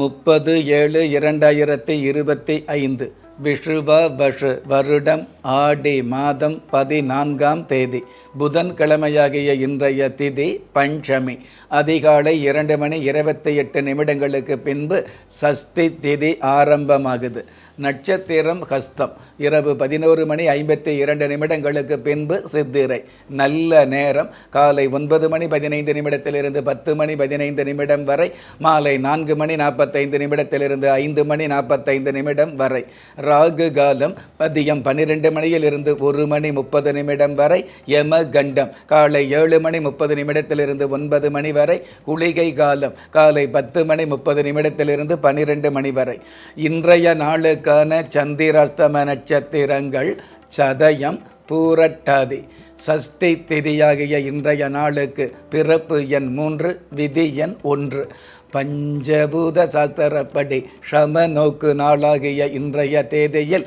முப்பது ஏழு இரண்டாயிரத்தி இருபத்தி ஐந்து விஷுவ வஷு வருடம் ஆடி மாதம் பதினான்காம் தேதி புதன்கிழமையாகிய இன்றைய திதி பஞ்சமி அதிகாலை இரண்டு மணி இருபத்தி எட்டு நிமிடங்களுக்கு பின்பு சஷ்டி திதி ஆரம்பமாகுது. நட்சத்திரம் ஹஸ்தம். இரவு பதினோரு மணி ஐம்பத்தி இரண்டு நிமிடங்களுக்கு பின்பு சித்திரை. நல்ல நேரம். காலை ஒன்பது மணி பதினைந்து நிமிடத்திலிருந்து பத்து மணி பதினைந்து நிமிடம் வரை. மாலை நான்கு மணி நாற்பத்தைந்து நிமிடத்திலிருந்து ஐந்து மணி நாற்பத்தைந்து நிமிடம் வரை. ராகு காலம் மதியம் பன்னிரெண்டு மணியிலிருந்து ஒரு மணி முப்பது நிமிடம் வரை. யம கண்டம் காலை ஏழு மணி முப்பது நிமிடத்திலிருந்து ஒன்பது மணி வரை. குளிகை காலம் காலை பத்து மணி முப்பது நிமிடத்திலிருந்து பன்னிரெண்டு மணி வரை. இன்றைய நாளுக்கு கன சந்திரஸ்தம நட்சத்திரங்கள் சதயம் பூரட்டாதி. சஷ்டி திதியாகிய இன்றைய நாளுக்கு பிறப்பு எண் மூன்று விதி எண் ஒன்று. பஞ்சபூத சாஸ்திரப்படி ஷம நோக்கு நாளாகிய இன்றைய தேதியில்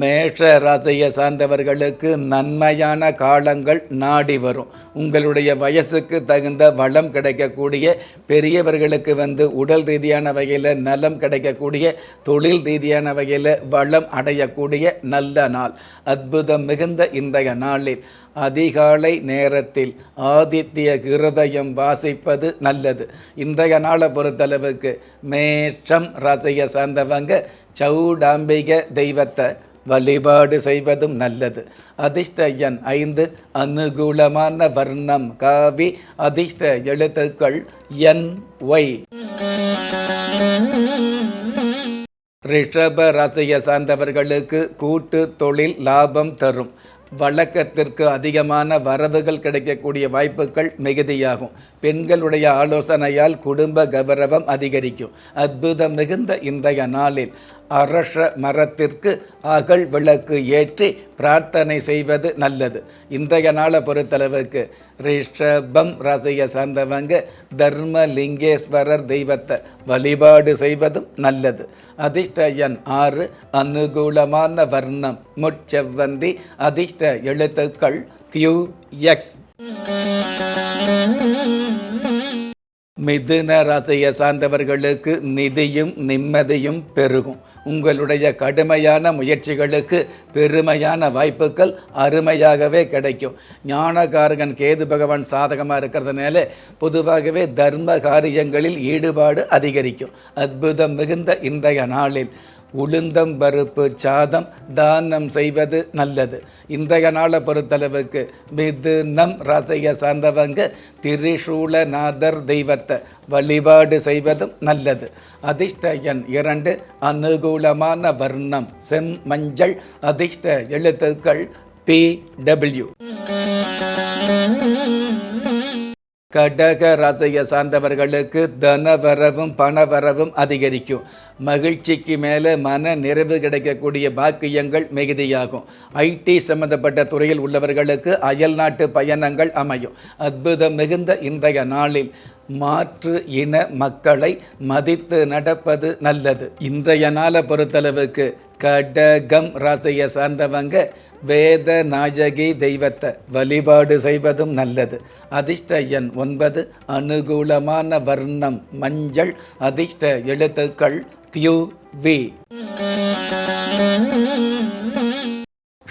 மேஷ ராசியை சார்ந்தவர்களுக்கு நன்மையான காலங்கள் நாடி வரும். உங்களுடைய வயசுக்கு தகுந்த வளம் கிடைக்கக்கூடிய பெரியவர்களுக்கு வந்து உடல் ரீதியான வகையில் நலம் கிடைக்கக்கூடிய தொழில் ரீதியான வகையில் வளம் அடையக்கூடிய நல்ல நாள். அற்புதம் மிகுந்த இன்றைய நாளில். அதிகாலை நேரத்தில் ஆதித்ய கிருதயம் வாசிப்பது நல்லது. இன்றைய நாளை பொறுத்தளவுக்கு மேஷம் ரசைய சார்ந்தவங்க சௌடாம்பிக தெய்வத்தை வழிபாடு செய்வதும் நல்லது. அதிர்ஷ்ட எண் ஐந்து அனுகூலமான வர்ணம் காவி அதிர்ஷ்ட எழுத்துக்கள் என் ஒய். ரிஷப ரசைய சார்ந்தவர்களுக்கு கூட்டு தொழில் லாபம் தரும். வழக்கத்திற்கு அதிகமான வரவுகள் கிடைக்கக்கூடிய வாய்ப்புகள் மிகுதியாகும். பெண்களுடைய ஆலோசனையால் குடும்ப கௌரவம் அதிகரிக்கும். அற்புதம் மிகுந்த இன்றைய நாளில் அரச மரத்திற்கு அகல் விளக்கு ஏற்றி பிரார்த்தனை செய்வது நல்லது. இன்றைய நாளை பொறுத்தளவுக்கு ரிஷபம் ரசைய சார்ந்தவங்க தர்மலிங்கேஸ்வரர் தெய்வத்தை வழிபாடு செய்வதும் நல்லது. அதிர்ஷ்ட எண் ஆறு அனுகூலமான வர்ணம் முச்செவ்வந்தி அதிர்ஷ்ட எழுத்துக்கள் கியூ எக்ஸ் மிதுன ராசியை சார்ந்தவர்களுக்கு நிதியும் நிம்மதியும் பெருகும். உங்களுடைய கடுமையான முயற்சிகளுக்கு பெருமையான வாய்ப்புகள் அருமையாகவே கிடைக்கும். ஞானகாரகன் கேது பகவான் சாதகமாக இருக்கிறதுனால பொதுவாகவே தர்ம காரியங்களில் ஈடுபாடு அதிகரிக்கும். அற்புதம் மிகுந்த இன்றைய நாளில். உளுந்தம் பருப்பு சாதம் தானம் செய்வது நல்லது. இன்றைய நாளை பொறுத்தளவுக்கு மிதுனம் ராசியை சார்ந்தவங்க திரிசூலநாதர் தெய்வத்தை வழிபாடு செய்வதும் நல்லது. அதிர்ஷ்ட எண் இரண்டு அனுகூலமான வர்ணம் செம் மஞ்சள் அதிர்ஷ்ட எழுத்துக்கள் பி டபிள்யூ. கடக ராசியை சார்ந்தவர்களுக்கு தனவரவும் பணவரவும் அதிகரிக்கும். மகிழ்ச்சிக்கு மேலே மன நிறைவு கிடைக்கக்கூடிய பாக்கியங்கள் மிகுதியாகும். ஐடி சம்பந்தப்பட்ட துறையில் உள்ளவர்களுக்கு அயல் நாட்டு பயணங்கள் அமையும். அற்புதம் மிகுந்த இன்றைய நாளில் மாற்று இன மக்களை மதித்து நடப்பது நல்லது. இன்றைய நாளை பொறுத்தளவுக்கு கடகம் ராசியை சார்ந்தவங்க வேத நாயகி தெய்வத்தை வழிபாடு செய்வதும் நல்லது. அதிர்ஷ்ட எண் ஒன்பது அனுகூலமான வர்ணம் மஞ்சள் அதிர்ஷ்ட எழுத்துக்கள் கியூ வி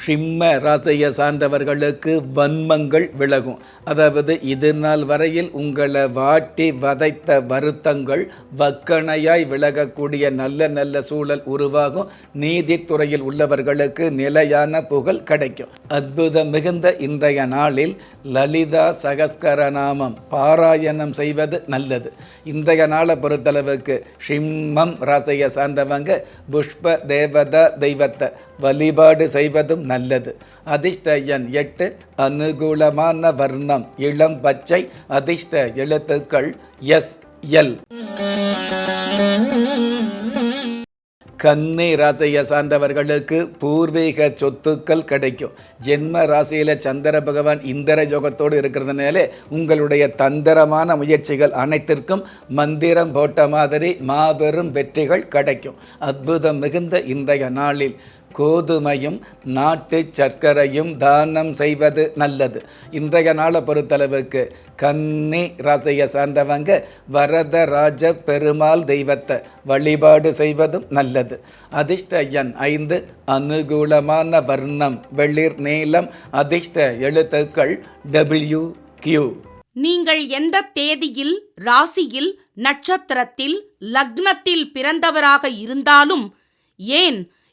ஷிம்ம ராசியை சார்ந்தவர்களுக்கு வன்மங்கள் விலகும். அதாவது இது நாள் வரையில் உங்களை வாட்டி வதைத்த வருத்தங்கள் வக்கணையாய் விலகக்கூடிய நல்ல நல்ல சூழல் உருவாகும். நீதித்துறையில் உள்ளவர்களுக்கு நிலையான புகழ் கிடைக்கும். அற்புதம் மிகுந்த இன்றைய நாளில் லலிதா சகஸ்கரநாமம் பாராயணம் செய்வது நல்லது. இன்றைய நாளை பொறுத்தளவுக்கு சிம்மம் ராசியை சார்ந்தவங்க புஷ்ப தேவதா தெய்வத்தை வழிபாடு செய்வதும் நல்லது. அதிர்ஷ்ட எண் எட்டு அனுகூலமான வர்ணம் இளம் பச்சை அதிர்ஷ்ட எழுத்துக்கள் எஸ் எல். கன்னி ராசியை சார்ந்தவர்களுக்கு பூர்வீக சொத்துக்கள் கிடைக்கும். ஜென்ம ராசியில் சந்திர பகவான் இந்திர யோகத்தோடு இருக்கிறதுனால உங்களுடைய தந்திரமான முயற்சிகள் அனைத்திற்கும் மந்திரம் போட்ட மாதிரி மாபெரும் வெற்றிகள் கிடைக்கும். அற்புதம் மிகுந்த இன்றைய நாளில். கோதுமையும் நாட்டு சர்க்கரையும் தானம் செய்வது நல்லது. இன்றைய நாளை பொறுத்தளவுக்கு கன்னி ராசியை சார்ந்தவங்க வரதராஜ பெருமாள் தெய்வத்தை வழிபாடு செய்வதும் நல்லது. அதிர்ஷ்ட எண் ஐந்து அனுகூலமான வர்ணம் வெளிர் நீளம் அதிர்ஷ்ட எழுத்துக்கள் டபிள்யூ கியூ நீங்கள் எந்த தேதியில் ராசியில் நட்சத்திரத்தில் லக்னத்தில் பிறந்தவராக இருந்தாலும் ஏன்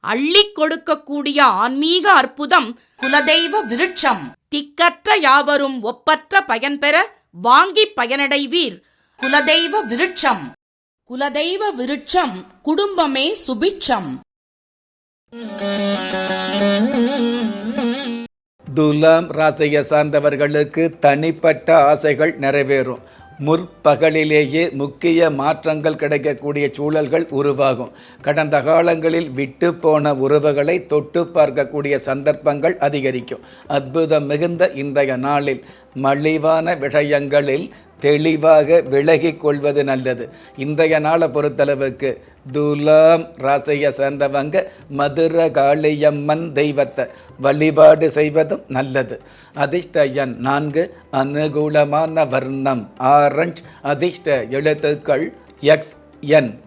அள்ளி கொடுக்கக்கூடிய ஆன்மீக அற்புதம் குலதெய்வ விருட்சம். திக்கற்ற யாவரும் ஒப்பற்ற பயன்பெற வாங்கி பயனடைவீர். குலதெய்வ விருட்சம். குலதெய்வ விருட்சம் குடும்பமே சுபிட்சம். துலாம் ராசியை சார்ந்தவர்களுக்கு தனிப்பட்ட ஆசைகள் நிறைவேறும். முற்பகலிலேயே முக்கிய மாற்றங்கள் கிடைக்கக்கூடிய சூழல்கள் உருவாகும். கடந்த காலங்களில் விட்டு போன உறவுகளை தொட்டு பார்க்கக்கூடிய சந்தர்ப்பங்கள் அதிகரிக்கும். அற்புதம் மிகுந்த இன்றைய நாளில் மலிவான விஷயங்களில் தெளிவாக விலகிக் கொள்வது நல்லது. இன்றைய நாளை பொறுத்தளவுக்கு துலாம் ராசையை சேர்ந்தவங்க மதுர காளியம்மன் தெய்வத்தை வழிபாடு செய்வதும் நல்லது. அதிர்ஷ்ட எண் நான்கு அனுகூலமான வர்ணம் ஆரஞ்ச். அதிர்ஷ்ட எழுத்துக்கள் எக்ஸ் என்.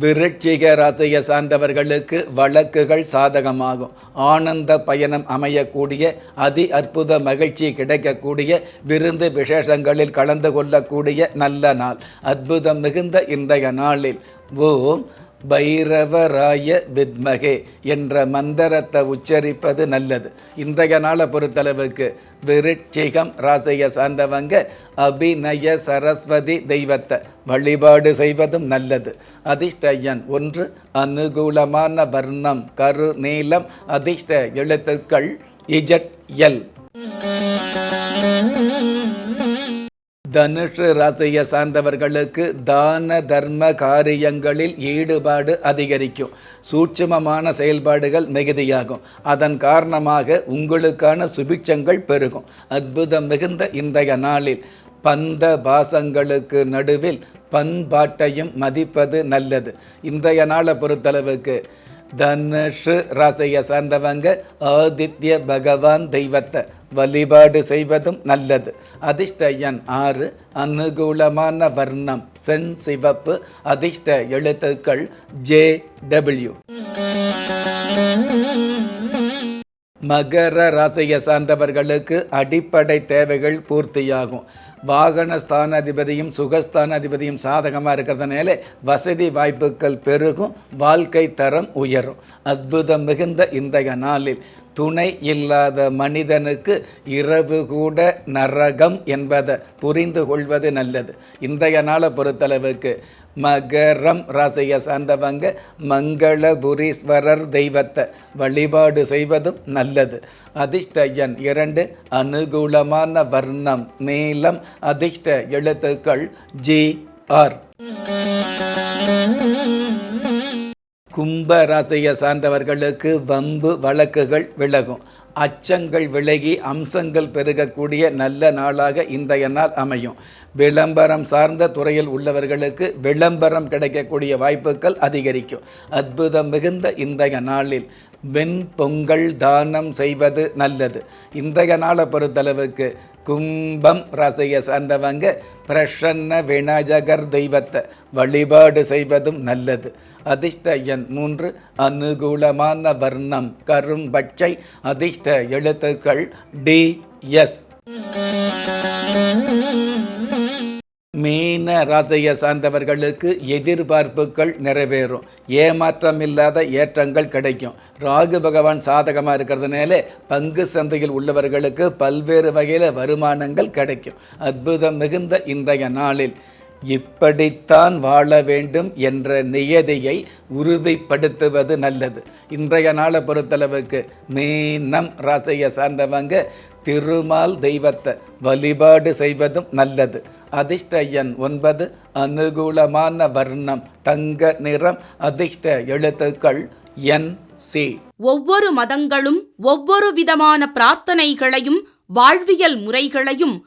விருட்சிக ராசியை சார்ந்தவர்களுக்கு வழக்குகள் சாதகமாகும். ஆனந்த பயணம் அமையக்கூடிய அதி அற்புத மகிழ்ச்சி கிடைக்கக்கூடிய விருந்து விசேஷங்களில் கலந்து கொள்ளக்கூடிய நல்ல நாள். அற்புதம் மிகுந்த இன்றைய நாளில் ஓம் பைரவராய வித்மகே என்ற மந்திரத்தை உச்சரிப்பது நல்லது. இன்றைய நாளை பொறுத்தளவுக்கு விருட்சிகம் ராசியை சார்ந்தவங்க அபிநய சரஸ்வதி தெய்வத்தை வழிபாடு செய்வதும் நல்லது. அதிர்ஷ்டயன் ஒன்று அனுகூலமான வர்ணம் கரு நீளம் அதிர்ஷ்ட எழுத்துக்கள் இஜட் எல். தனுஷு ராசியை சார்ந்தவர்களுக்கு தான தர்ம காரியங்களில் ஈடுபாடு அதிகரிக்கும். சூட்சமமான செயல்பாடுகள் மிகுதியாகும். அதன் காரணமாக உங்களுக்கான சுபிட்சங்கள் பெருகும். அற்புதம் மிகுந்த இன்றைய நாளில் பந்த பாசங்களுக்கு நடுவில் பண்பாட்டையும் மதிப்பது நல்லது. இன்றைய நாளை பொறுத்தளவுக்கு தனுஷு ராசியை சார்ந்தவங்க ஆதித்ய பகவான் தெய்வத்தை வழிபாடு செய்வதும் நல்லது. அதிர்ஷ்ட எண் ஆறு அனுகூலமான வர்ணம் சென் சிவப்பு அதிர்ஷ்ட எழுத்துக்கள் ஜே டபிள்யூ. மகர ராசியை சார்ந்தவர்களுக்கு அடிப்படை தேவைகள் பூர்த்தியாகும். வாகனஸ்தானாதிபதியும் சுகஸ்தானாதிபதியும் சாதகமாக இருக்கிறதுனால வசதி வாய்ப்புகள் பெருகும் வாழ்க்கை தரம் உயரும். அற்புதம் மிகுந்த இன்றைய நாளில் துணை இல்லாத மனிதனுக்கு இரவு கூட நரகம் என்பதை புரிந்து கொள்வது நல்லது. இன்றைய நாளை பொறுத்தளவுக்கு மகரம் ராசியை சார்ந்தவங்க மங்களபுரீஸ்வரர் தெய்வத்தை வழிபாடு செய்வதும் நல்லது. அதிர்ஷ்ட எண் இரண்டு அனுகூலமான வர்ணம் நீளம் அதிர்ஷ்ட எழுத்துக்கள் ஜி ஆர். கும்ப ராசியை சார்ந்தவர்களுக்கு வம்பு வழக்குகள் விலகும். அச்சங்கள் விலகி அம்சங்கள் பெருகக்கூடிய நல்ல நாளாக இன்றைய நாள் அமையும். விளம்பரம் சார்ந்த துறையில் உள்ளவர்களுக்கு விளம்பரம் கிடைக்கக்கூடிய வாய்ப்புகள் அதிகரிக்கும். அற்புதம் மிகுந்த இன்றைய நாளில் வெண் பொங்கல் தானம் செய்வது நல்லது. இன்றைய நாளை பொறுத்தளவுக்கு கும்பம் ராசியை சார்ந்தவங்க பிரசன்ன விநாயகர் தெய்வத்தை வழிபாடு செய்வதும் நல்லது. அதிர்ஷ்ட எண் மூன்று அனுகூலமான வர்ணம் கரும்பச்சை அதிர்ஷ்ட எழுத்துக்கள் டி எஸ். மீன ராசியை சார்ந்தவர்களுக்கு எதிர்பார்ப்புகள் நிறைவேறும். ஏமாற்றமில்லாத ஏற்றங்கள் கிடைக்கும். ராகு பகவான் சாதகமாக இருக்கிறதுனால பங்கு சந்தையில் உள்ளவர்களுக்கு பல்வேறு வகையில் வருமானங்கள் கிடைக்கும். அற்புதம் மிகுந்த இன்றைய நாளில். இப்படித்தான் வாழ வேண்டும் என்ற நியதியை உறுதிப்படுத்துவது நல்லது. இன்றைய நாளை பொறுத்தளவுக்கு மீனம் ராசியை சார்ந்தவங்க திருமால் தெய்வத்தை வழிபாடு செய்வதும் நல்லது. அதிர்ஷ்ட எண் ஒன்பது அனுகூலமான வர்ணம் தங்க நிறம் அதிர்ஷ்ட எழுத்துக்கள் என் சி. ஒவ்வொரு மதங்களும் ஒவ்வொரு விதமான பிரார்த்தனைகளையும் வாழ்வியல் முறைகளையும்